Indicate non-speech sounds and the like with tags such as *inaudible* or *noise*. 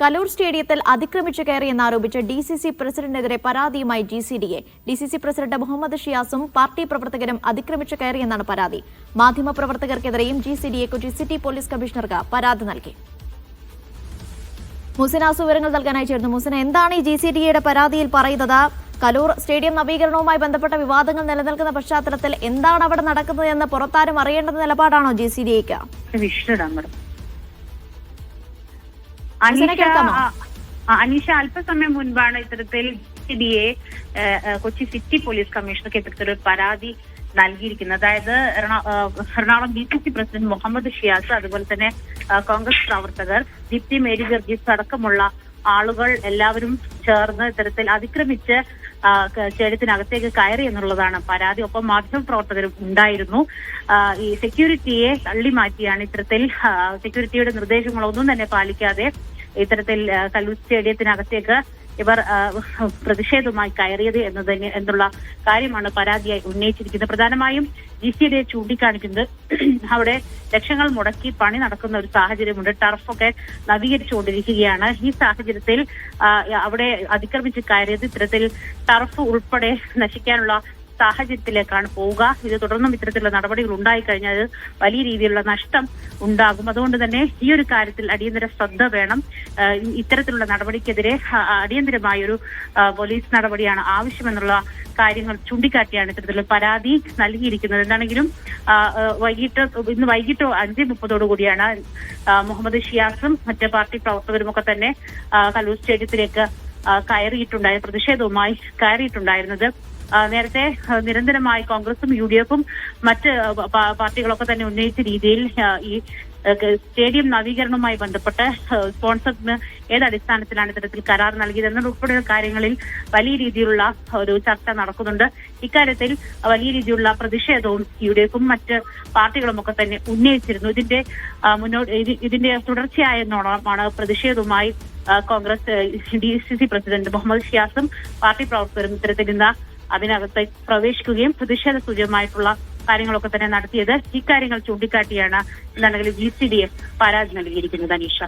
കലൂർ സ്റ്റേഡിയത്തിൽ അതിക്രമിച്ചു കയറിയെന്നാരോപിച്ച് ഡി സി സി പ്രസിഡന്റിനെതിരെ പരാതിയുമായി G C D A D C C president Muhammad ഷിയാസും party പ്രവർത്തകരും അതിക്രമിച്ചു കയറിയെന്നാണ് പരാതി. മാധ്യമപ്രവർത്തകർക്കെതിരെയും G C D A Kochi city police കമ്മീഷണർക്ക് പരാതി നൽകി. മുസിനാസ് വിവരങ്ങൾ നൽകാനായി ചേർന്നു മുസിന എന്താണ് ഈ ജി സി ഡി എയുടെ പരാതിയിൽ പറയുന്നത്? കലൂർ സ്റ്റേഡിയം നവീകരണവുമായി ബന്ധപ്പെട്ട വിവാദങ്ങൾ നിലനിൽക്കുന്ന പശ്ചാത്തലത്തിൽ എന്താണ് അവിടെ നടക്കുന്നത് എന്ന് പുറത്താരും അറിയേണ്ട നിലപാടാണോ ജി സി ഡി എക്ക് അനീഷ അല്പസമയം മുൻപാണ് ഇത്തരത്തിൽ ഡി കൊച്ചി സിറ്റി പോലീസ് കമ്മീഷണർക്ക് ഇത്തരത്തിലൊരു പരാതി നൽകിയിരിക്കുന്നത്. അതായത് Ernakulam B C C president Muhammad Shiyas അതുപോലെ തന്നെ കോൺഗ്രസ് പ്രവർത്തകർ ദീപ്തി മേരി ഗർഗീസ് അടക്കമുള്ള ആളുകൾ എല്ലാവരും ചേർന്ന് ഇത്തരത്തിൽ അതിക്രമിച്ച് സ്റ്റേഡിയത്തിനകത്തേക്ക് കയറി എന്നുള്ളതാണ് പരാതി. ഒപ്പം മാധ്യമപ്രവർത്തകരും ഉണ്ടായിരുന്നു. ഈ സെക്യൂരിറ്റിയെ തള്ളി മാറ്റിയാണ് ഇത്തരത്തിൽ സെക്യൂരിറ്റിയുടെ നിർദ്ദേശങ്ങളൊന്നും തന്നെ പാലിക്കാതെ ഇത്തരത്തിൽ കല്ലൂർ സ്റ്റേഡിയത്തിനകത്തേക്ക് ഇവർ പ്രതിഷേധവുമായി കയറിയത് എന്ന് തന്നെ എന്നുള്ള കാര്യമാണ് പരാതിയായി ഉന്നയിച്ചിരിക്കുന്നത്. പ്രധാനമായും ജി സി ഡി ചൂണ്ടിക്കാണിക്കുന്നത് *clears throat* അവിടെ ലക്ഷങ്ങൾ മുടക്കി പണി നടക്കുന്ന ഒരു സാഹചര്യമുണ്ട്. ടർഫൊക്കെ നവീകരിച്ചുകൊണ്ടിരിക്കുകയാണ്. ഈ സാഹചര്യത്തിൽ അവിടെ അതിക്രമിച്ച് കയറിയത് ഇത്തരത്തിൽ ടർഫ് ഉൾപ്പെടെ നശിക്കാനുള്ള സാഹചര്യത്തിലേക്കാണ് പോവുക. ഇത് തുടർന്നും ഇത്തരത്തിലുള്ള നടപടികൾ ഉണ്ടായിക്കഴിഞ്ഞാൽ വലിയ രീതിയിലുള്ള നഷ്ടം ഉണ്ടാകും. അതുകൊണ്ട് തന്നെ ഈ ഒരു കാര്യത്തിൽ അടിയന്തര ശ്രദ്ധ വേണം. ഇത്തരത്തിലുള്ള നടപടിക്കെതിരെ അടിയന്തരമായ ഒരു പോലീസ് നടപടിയാണ് ആവശ്യമെന്നുള്ള കാര്യങ്ങൾ ചൂണ്ടിക്കാട്ടിയാണ് ഇത്തരത്തിലുള്ള പരാതി നൽകിയിരിക്കുന്നത്. എന്താണെങ്കിലും വൈകിട്ട് ഇന്ന് വൈകിട്ട് അഞ്ച് മുപ്പതോടു കൂടിയാണ് മുഹമ്മദ് ഷിയാസും മറ്റ് പാർട്ടി പ്രവർത്തകരും ഒക്കെ തന്നെ കലൂർ സ്റ്റേഡിയത്തിലേക്ക് കയറിയിട്ടുണ്ടായ പ്രതിഷേധവുമായി കയറിയിട്ടുണ്ടായിരുന്നത്. നേരത്തെ നിരന്തരമായി കോൺഗ്രസും യു ഡി എഫും മറ്റ് പാർട്ടികളൊക്കെ തന്നെ ഉന്നയിച്ച രീതിയിൽ ഈ സ്റ്റേഡിയം നവീകരണവുമായി ബന്ധപ്പെട്ട് സ്പോൺസറിന് ഏത് അടിസ്ഥാനത്തിലാണ് ഇത്തരത്തിൽ കരാർ നൽകിയത് എന്നതുൾപ്പെടെയുള്ള കാര്യങ്ങളിൽ വലിയ രീതിയിലുള്ള ഒരു ചർച്ച നടക്കുന്നുണ്ട്. ഇക്കാര്യത്തിൽ വലിയ രീതിയിലുള്ള പ്രതിഷേധവും യു ഡി എഫും മറ്റ് പാർട്ടികളും ഒക്കെ തന്നെ ഉന്നയിച്ചിരുന്നു. ഇതിന്റെ മുന്നോട്ട് ഇതിന്റെ തുടർച്ചയായ നോണമാണ് പ്രതിഷേധവുമായി Congress D C C president Muhammad ഷിയാസും party പ്രവർത്തകരും ഇത്തരത്തിൽ ഇന്ന് അതിനകത്ത് പ്രവേശിക്കുകയും പ്രതിഷേധ സൂചകമായിട്ടുള്ള കാര്യങ്ങളൊക്കെ തന്നെ നടത്തിയത് ഇക്കാര്യങ്ങൾ ചൂണ്ടിക്കാട്ടിയാണ് എന്താണെങ്കിലും ജി സി ഡി എഫ് പരാതി നൽകിയിരിക്കുന്നത് അനീഷ.